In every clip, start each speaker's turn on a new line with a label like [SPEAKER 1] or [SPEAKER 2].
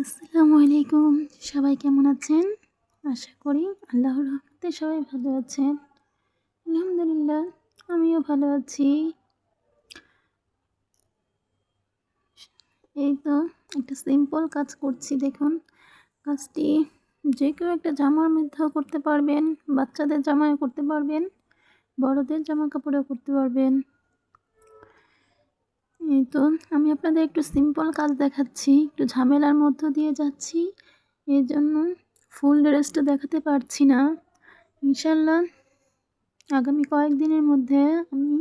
[SPEAKER 1] আসসালামু আলাইকুম। সবাই কেমন আছেন? আশা করি আল্লাহর রহমতে সবাই ভালো আছেন। আলহামদুলিল্লাহ, আমিও ভালো আছি। এই তো একটা সিম্পল কাজ করছি, দেখুন। কাজটি যে কেউ একটা জামার মধ্যেও করতে পারবেন, বাচ্চাদের জামাও করতে পারবেন, বড়দের জামা কাপড়েও করতে পারবেন। এই তো, আমি আপনাদের একটু সিম্পল কাজ দেখাচ্ছি, একটু ঝামেলার মধ্য দিয়ে যাচ্ছি। এই জন্য ফুল ড্রেসটা দেখাতে পারছি না। ইনশাল্লাহ আগামী কয়েকদিনের মধ্যে আমি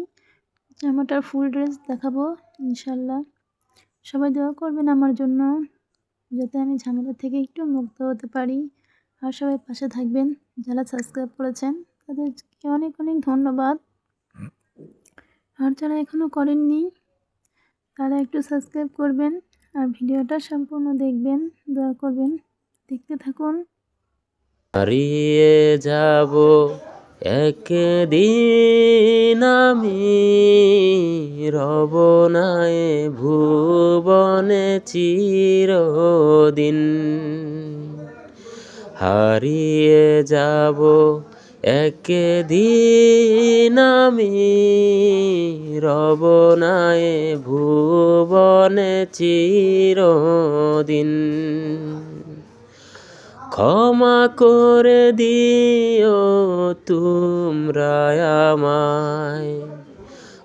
[SPEAKER 1] জামাটার ফুল ড্রেস দেখাবো ইনশাল্লাহ সবাই দোয়া করবেন আমার জন্য, যাতে আমি ঝামেলা থেকে একটু মুক্ত হতে পারি। আর সবাই পাশে থাকবেন, যারা সাবস্ক্রাইব করেছেন, তাদেরকে অনেক অনেক ধন্যবাদ। আর যারা এখনও করেননি তারা একটু সাবস্ক্রাইব করবেন আর ভিডিওটা সম্পূর্ণ দেখবেন। দয়া করবেন দেখতে থাকুন।
[SPEAKER 2] হারিয়ে যাব একদিন আমি, রব নাই ভুবনে চিরদিন। হারিয়ে যাব একদিন আমি রব নাই ভুবনে চিরদিন। ক্ষমা করে দিও তোমরা আমায়।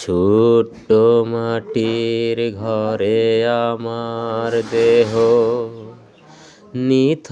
[SPEAKER 2] ছোট্ট মাটির ঘরে আমার দেহ নিথ